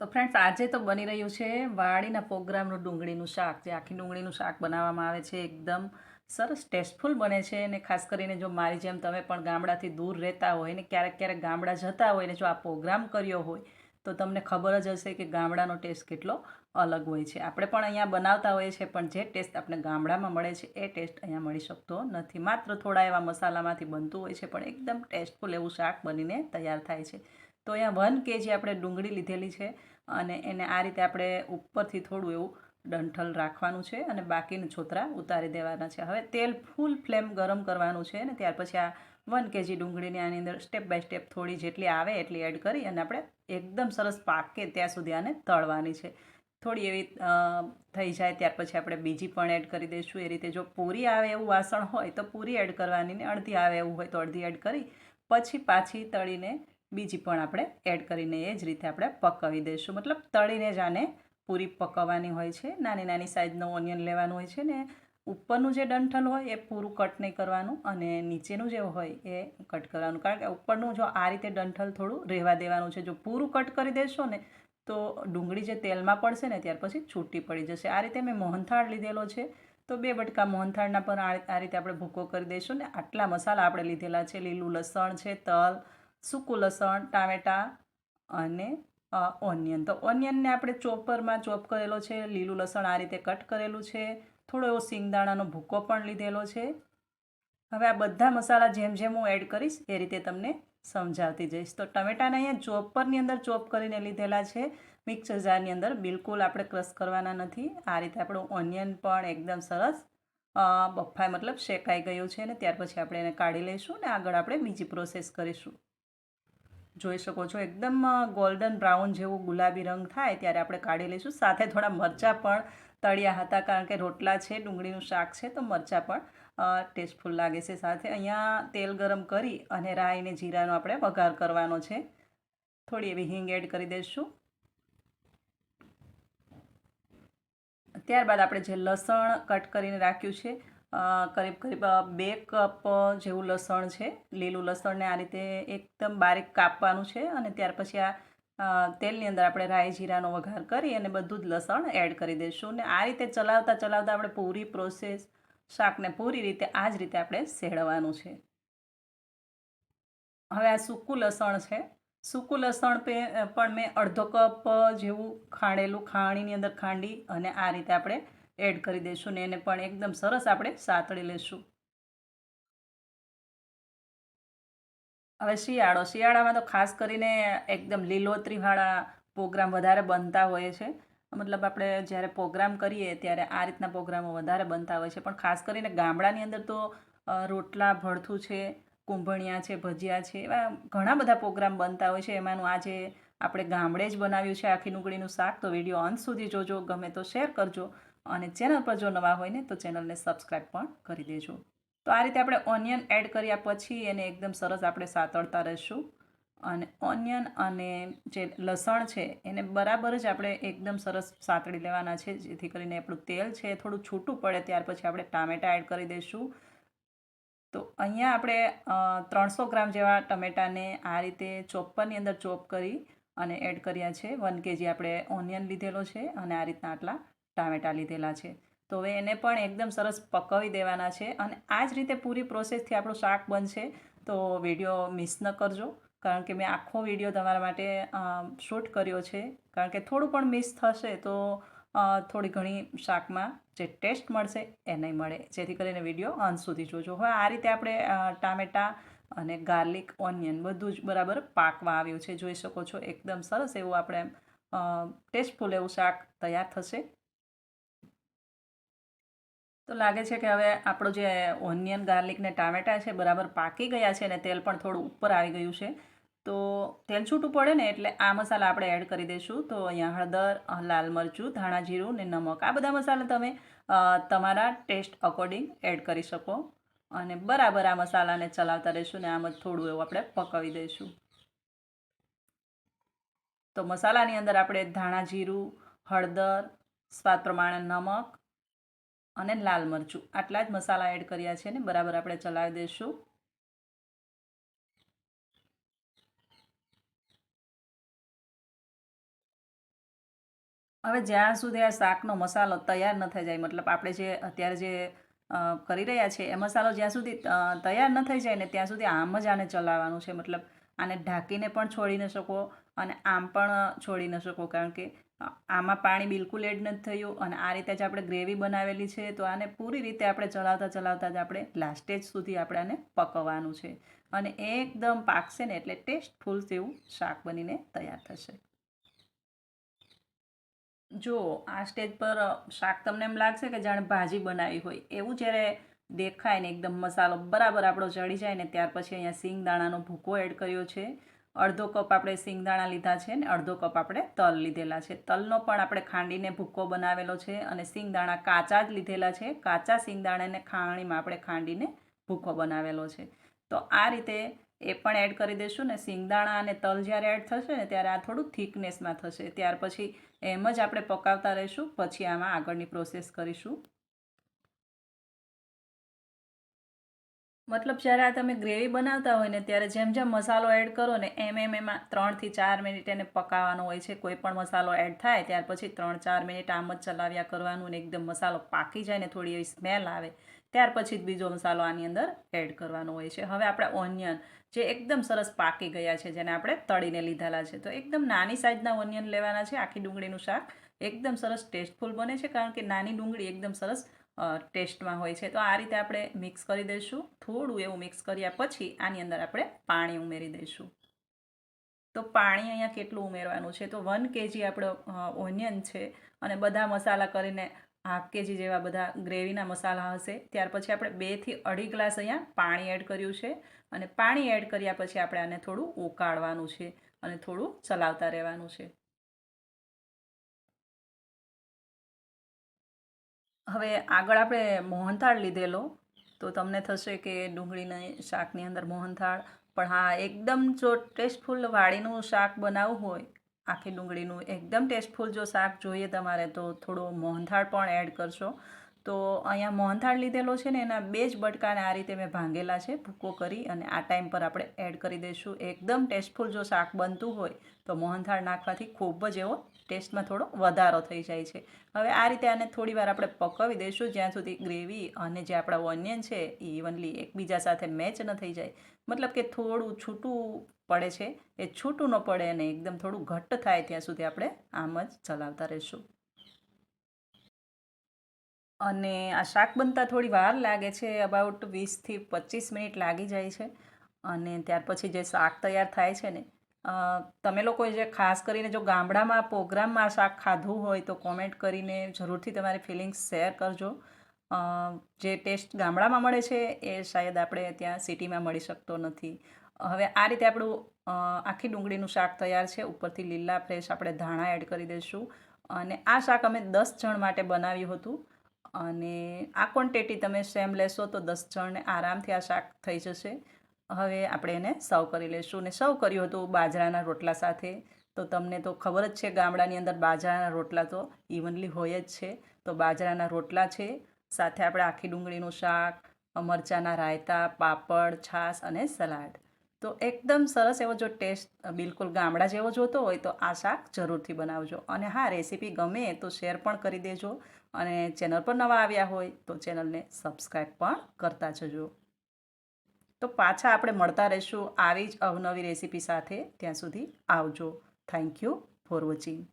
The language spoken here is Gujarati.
તો ફ્રેન્ડ્સ આજે તો બની રહ્યું છે વાડીના પ્રોગ્રામનું ડુંગળીનું શાક. જે આખી ડુંગળીનું શાક બનાવવામાં આવે છે. એકદમ સરસ ટેસ્ટફુલ બને છે અને ખાસ કરીને જો મારી જેમ તમે પણ ગામડાથી દૂર રહેતા હોય ને ક્યારેક ક્યારેક ગામડા જતા હોય ને જો આ પ્રોગ્રામ કર્યો હોય, તો તમને ખબર જ હશે કે ગામડાનો ટેસ્ટ કેટલો અલગ હોય છે. આપણે પણ અહીંયા બનાવતા હોઈએ છીએ, પણ જે ટેસ્ટ આપણે ગામડામાં મળે છે, એ ટેસ્ટ અહીંયા મળી શકતો નથી. માત્ર થોડા એવા મસાલામાંથી બનતું હોય છે, પણ એકદમ ટેસ્ટફુલ એવું શાક બનીને તૈયાર થાય છે. તો અહીંયા વન કેજી આપણે ડુંગળી લીધેલી છે. અને એને આ રીતે આપણે ઉપરથી થોડું એવું ડંઠલ રાખવાનું છે અને બાકીના છોતરા ઉતારી દેવાના છે. હવે તેલ ફૂલ ફ્લેમ ગરમ કરવાનું છે અને ત્યાર પછી આ વન કેજી ડુંગળીની આની અંદર સ્ટેપ બાય સ્ટેપ થોડી જેટલી આવે એટલી એડ કરી અને આપણે એકદમ સરસ પાકે ત્યાં સુધી આને તળવાની છે. થોડી એવી થઈ જાય ત્યાર પછી આપણે બીજી પણ એડ કરી દઈશું. એ રીતે જો પૂરી આવે એવું વાસણ હોય તો પૂરી એડ કરવાની ને અડધી આવે એવું હોય તો અડધી એડ કરી. પછી પાછી તળીને બીજી પણ આપણે એડ કરીને એ જ રીતે આપણે પકાવી દઈશું. મતલબ તળીને જ આને પૂરી પકવવાની હોય છે. નાની નાની સાઇઝનું ઓનિયન લેવાનું હોય છે ને, ઉપરનું જે ડંઠલ હોય એ પૂરું કટ નહીં કરવાનું અને નીચેનું જે હોય એ કટ કરવાનું. કારણ કે ઉપરનું જો આ રીતે ડંઠલ થોડું રહેવા દેવાનું છે. જો પૂરું કટ કરી દેશો ને, તો ડુંગળી જે તેલમાં પડશે ને, ત્યાર પછી છૂટી પડી જશે. આ રીતે મેં મોહનથાળ લીધેલો છે. તો બે બટકા મોહનથાળના પણ આ રીતે આપણે ભૂકો કરી દઈશું ને. આટલા મસાલા આપણે લીધેલા છે. લીલું લસણ છે, તલ સૂકું લસણ, ટામેટાં અને ઓનિયન તો ઓનિયનને આપણે ચોપરમાં ચોપ કરેલો છે, લીલું લસણ આ રીતે કટ કરેલું છે, થોડો એવો સિંગદાણાનો ભૂકો પણ લીધેલો છે. હવે આ બધા મસાલા જેમ જેમ હું એડ કરીશ, એ રીતે તમને સમજાવતી જઈશ. તો ટમેટાને અહીંયા ચોપરની અંદર ચોપ કરીને લીધેલા છે. મિક્સર જારની અંદર બિલકુલ આપણે ક્રશ કરવાના નથી. આ રીતે આપણું ઓનિયન પણ એકદમ સરસ બફાય મતલબ શેકાઈ ગયું છે ને ત્યાર પછી આપણે એને કાઢી લઈશું ને આગળ આપણે બીજી પ્રોસેસ કરીશું. જોઈ શકો છો. એકદમ ગોલ્ડન બ્રાઉન જેવું ગુલાબી રંગ થાય ત્યારે આપણે કાઢી લઈશું. સાથે થોડા મરચાં પણ તળ્યા હતા કારણ કે રોટલા છે, ડુંગળીનું શાક છે, તો મરચાં પણ ટેસ્ટફુલ લાગે છે. સાથે અહીંયા તેલ ગરમ કરી અને રાઈ અને જીરાનો આપણે વઘાર કરવાનો છે. થોડી એવી હિંગ એડ કરી દઈશું. ત્યારબાદ આપણે જે લસણ કટ કરીને રાખ્યું છે કરીબ કરીબ બે કપ જેવું લસણ છે. લીલું લસણને આ રીતે એકદમ બારીક કાપવાનું છે અને ત્યાર પછી આ તેલની અંદર આપણે રાઈ જીરાનો વઘાર કરી અને બધું જ લસણ એડ કરી દઈશું ને આ રીતે ચલાવતા ચલાવતા આપણે પૂરી પ્રોસેસ શાકને પૂરી રીતે આ જ રીતે આપણે સેડવાનું છે. હવે આ સૂકું લસણ છે. સૂકું લસણ પણ મેં અડધો કપ જેવું ખાંડેલું ખાણીની અંદર ખાંડી અને આ રીતે આપણે એડ કરી દઈશું ને એને પણ એકદમ સરસ આપણે સાતળી લઈશું હવે શિયાળો, શિયાળામાં તો ખાસ કરીને એકદમ લીલોતરીવાળા પ્રોગ્રામ વધારે બનતા હોય છે. મતલબ આપણે જ્યારે પ્રોગ્રામ કરીએ ત્યારે આ રીતના પ્રોગ્રામો વધારે બનતા હોય છે. પણ ખાસ કરીને ગામડાની અંદર તો રોટલા ભળથું છે, કુંભણિયા છે, ભજીયા છે, એવા ઘણા બધા પ્રોગ્રામ બનતા હોય છે. એમાંનું આજે આપણે ગામડે જ બનાવ્યું છે આખી નુગળીનું શાક, તો વીડિયો અંત સુધી જોજો, ગમે તો શેર કરજો. અને ચેનલ પર જો નવા હોય ને, તો ચેનલને સબસ્ક્રાઈબ પણ કરી દેજો. તો આ રીતે આપણે ઓનિયન એડ કર્યા પછી એને એકદમ સરસ આપણે સાતળતા રહીશું. અને ઓનિયન અને જે લસણ છે, એને બરાબર જ આપણે એકદમ સરસ સાતળી લેવાના છે, જેથી કરીને આપણું તેલ છે થોડું છૂટું પડે, ત્યાર પછી આપણે ટામેટાં એડ કરી દઈશું તો અહીંયા આપણે ત્રણસો ગ્રામ જેવા ટમેટાને આ રીતે ચોપ્પરની અંદર ચોપ કરી અને એડ કર્યા છે. વન કેજી આપણે ઓનિયન લીધેલો છે અને આ રીતના આટલા ટામેટાં લીધેલા છે. તો હવે એને પણ એકદમ સરસ પકવી દેવાના છે અને આ જ રીતે પૂરી પ્રોસેસથી આપણું શાક બનશે. તો વીડિયો મિસ ન કરજો, કારણ કે મેં આખો વીડિયો તમારા માટે શૂટ કર્યો છે. કારણ કે થોડું પણ મિસ થશે તો થોડી ઘણી શાકમાં જે ટેસ્ટ મળશે એ નહીં મળે. જેથી કરીને વીડિયો અંત સુધી જોજો. હવે આ રીતે આપણે ટામેટાં અને ગાર્લિક, ઓનિયન બધું જ બરાબર પાકવા આવ્યું છે. જોઈ શકો છો, એકદમ સરસ એવું આપણે ટેસ્ટફુલ એવું શાક તૈયાર થશે. તો લાગે છે કે હવે આપણો જે ઓનિયન, ગાર્લિક ને ટામેટાં છે, બરાબર પાકી ગયા છે ને તેલ પણ થોડું ઉપર આવી ગયું છે. તો તેલ છૂટું પડે ને એટલે આ મસાલા આપણે એડ કરી દઈશું. તો અહીંયા હળદર, લાલ મરચું, ધાણા જીરું ને નમક. આ બધા મસાલા તમે તમારા ટેસ્ટ અકોર્ડિંગ એડ કરી શકો. અને બરાબર આ મસાલાને ચલાવતા રહીશું ને આમ જ થોડું એવું આપણે પકાવી દઈશું. તો મસાલાની અંદર આપણે ધાણા જીરું, હળદર, સ્વાદ પ્રમાણે નમક અને લાલ મરચું. આટલા જ મસાલા એડ કર્યા છે ને, બરાબર આપણે ચલાવી દઈશું. હવે જ્યાં સુધી આ શાકનો મસાલો તૈયાર ન થઈ જાય, મતલબ આપણે જે અત્યારે જે કરી રહ્યા છે, એ મસાલો જ્યાં સુધી તૈયાર ન થઈ જાય ને, ત્યાં સુધી આમ જ આને ચલાવવાનું છે. મતલબ આને ઢાંકીને પણ છોડી ન શકો અને આમ પણ છોડી ન શકો. કારણ કે આમાં પાણી બિલકુલ એડ નથી થયું અને આ રીતે જ આપણે ગ્રેવી બનાવેલી છે, તો આને પૂરી રીતે આપણે ચલાવતા ચલાવતા જ આપણે લાસ્ટેજ સુધી આપણે આને પકવવાનું છે. અને એકદમ પાકશે ને એટલે ટેસ્ટફુલ તેવું શાક બનીને તૈયાર થશે. જો આ સ્ટેજ પર શાક તમને એમ લાગશે કે જાણે ભાજી બનાવી હોય, એવું જ્યારે દેખાય ને એકદમ મસાલો બરાબર આપણો ચડી જાય ને ત્યાર પછી અહીંયા સિંગ દાણાનો ભૂકો એડ કર્યો છે અડધો કપ આપણે સિંગદાણા લીધા છે ને અડધો કપ આપણે તલ લીધેલા છે. તલનો પણ આપણે ખાંડીને ભૂકો બનાવેલો છે અને સિંગદાણા કાચા જ લીધેલા છે. કાચા સિંગદાણાને ખાણીમાં આપણે ખાંડીને ભૂકો બનાવેલો છે. તો આ રીતે એ પણ એડ કરી દઈશું ને સિંગદાણા અને તલ જ્યારે એડ થશે ને ત્યારે આ થોડું થિકનેસમાં થશે. ત્યાર પછી એમ જ આપણે પકાવતા રહીશું. પછી આમાં આગળની પ્રોસેસ કરીશું. મતલબ જ્યારે આ તમે ગ્રેવી બનાવતા હોય ને ત્યારે જેમ જેમ મસાલો એડ કરો ને એમ એમ એમાં ત્રણથી ચાર મિનિટ એને પકાવવાનો હોય છે. કોઈ પણ મસાલો એડ થાય ત્યાર પછી ત્રણ ચાર મિનિટ આમ જ ચલાવ્યા કરવાનું ને એકદમ મસાલો પાકી જાય ને થોડી એવી સ્મેલ આવે ત્યાર પછી જ બીજો મસાલો આની અંદર એડ કરવાનો હોય છે. હવે આપણે ઓનિયન જે એકદમ સરસ પાકી ગયા છે જેને આપણે તળીને લીધેલા છે. તો એકદમ નાની સાઇઝના ઓનિયન લેવાના છે. આખી ડુંગળીનું શાક એકદમ સરસ ટેસ્ટફુલ બને છે કારણ કે નાની ડુંગળી એકદમ સરસ ટેસ્ટમાં હોય છે. તો આ રીતે આપણે મિક્સ કરી દઈશું. થોડું એવું મિક્સ કર્યા પછી આની અંદર આપણે પાણી ઉમેરી દઈશું. તો પાણી અહીંયા કેટલું ઉમેરવાનું છે? તો વન કેજી આપણો ઓનિયન છે અને બધા મસાલા કરીને હાફ કેજી જેવા બધા ગ્રેવીના મસાલા હશે. ત્યાર પછી આપણે બેથી અઢી ગ્લાસ અહીંયા પાણી એડ કર્યું છે અને પાણી એડ કર્યા પછી આપણે આને થોડું ઉકાળવાનું છે અને થોડું ચલાવતા રહેવાનું છે. હવે આગળ આપણે મોહનથાળ લીધેલો, તો તમને થશે કે ડુંગળીના શાકની અંદર મોહનથાળ, પણ હા, એકદમ જો ટેસ્ટફુલ વાળીનું શાક બનાવવું હોય, આખી ડુંગળીનું, એકદમ ટેસ્ટફુલ જો શાક જોઈએ તમારે, તો થોડો મોહનથાળ પણ એડ કરશો. તો અહીંયા મોહનથાળ લીધેલો છે ને, એના બે જ બટકાને આ રીતે મેં ભાંગેલા છે, ભૂકો કરી અને આ ટાઈમ પર આપણે એડ કરી દઈશું. એકદમ ટેસ્ટફુલ જો શાક બનતું હોય, તો મોહનથાળ નાખવાથી ખૂબ જ એવો ટેસ્ટમાં થોડો વધારો થઈ જાય છે. હવે આ રીતે આને થોડી વાર આપણે પકવી દઈશું, જ્યાં સુધી ગ્રેવી અને જે આપણા ઓનિયન છે, એ ઇવનલી એકબીજા સાથે મેચ ન થઈ જાય. મતલબ કે થોડું છૂટું પડે છે. એ છૂટું ન પડે અને એકદમ થોડું ઘટ્ટ થાય ત્યાં સુધી આપણે આમ જ ચલાવતા રહીશું. અને આ શાક બનતા થોડી વાર લાગે છે અબાઉટ વીસથી પચીસ મિનિટ લાગી જાય છે. અને ત્યાર પછી જે શાક તૈયાર થાય છે ને તમે લોકોએ જે ખાસ કરીને જો ગામડામાં પ્રોગ્રામમાં શાક ખાધું હોય તો કોમેન્ટ કરીને જરૂરથી તમારી ફિલિંગ્સ શેર કરજો. જે ટેસ્ટ ગામડામાં મળે છે એ શાયદ આપણે ત્યાં સિટીમાં મળી શકતો નથી. હવે આ રીતે આપણું આખી ડુંગળીનું શાક તૈયાર છે, ઉપરથી લીલા ફ્રેશ આપણે ધાણા એડ કરી દઈશું. અને આ શાક અમે દસ જણ માટે બનાવ્યું હતું. અને આ ક્વોન્ટિટી તમે સેમ લેશો તો દસ જણને આરામથી આ શાક થઈ જશે. હવે આપણે એને સર્વ કરી લઈશું અને સર્વ કર્યું હતું બાજરાના રોટલા સાથે. તો તમને તો ખબર જ છે ગામડાની અંદર બાજરાના રોટલા તો ઇવનલી હોય જ છે. તો બાજરાના રોટલા છે, સાથે આપણે આખી ડુંગળીનું શાક, મરચાંના રાયતા, પાપડ, છાશ અને સલાડ. તો એકદમ સરસ એવો જો ટેસ્ટ, બિલકુલ ગામડા જેવો જોતો હોય તો આ શાક જરૂરથી બનાવજો. અને હા, રેસીપી ગમે તો શેર પણ કરી દેજો. અને ચેનલ પર નવા આવ્યા હોય તો ચેનલને સબસ્ક્રાઈબ પણ કરતા જજો. તો પાછા આપણે મળતા રહીશું આવી જ અવનવી રેસીપી સાથે. ત્યાં સુધી આવજો. Thank you for watching.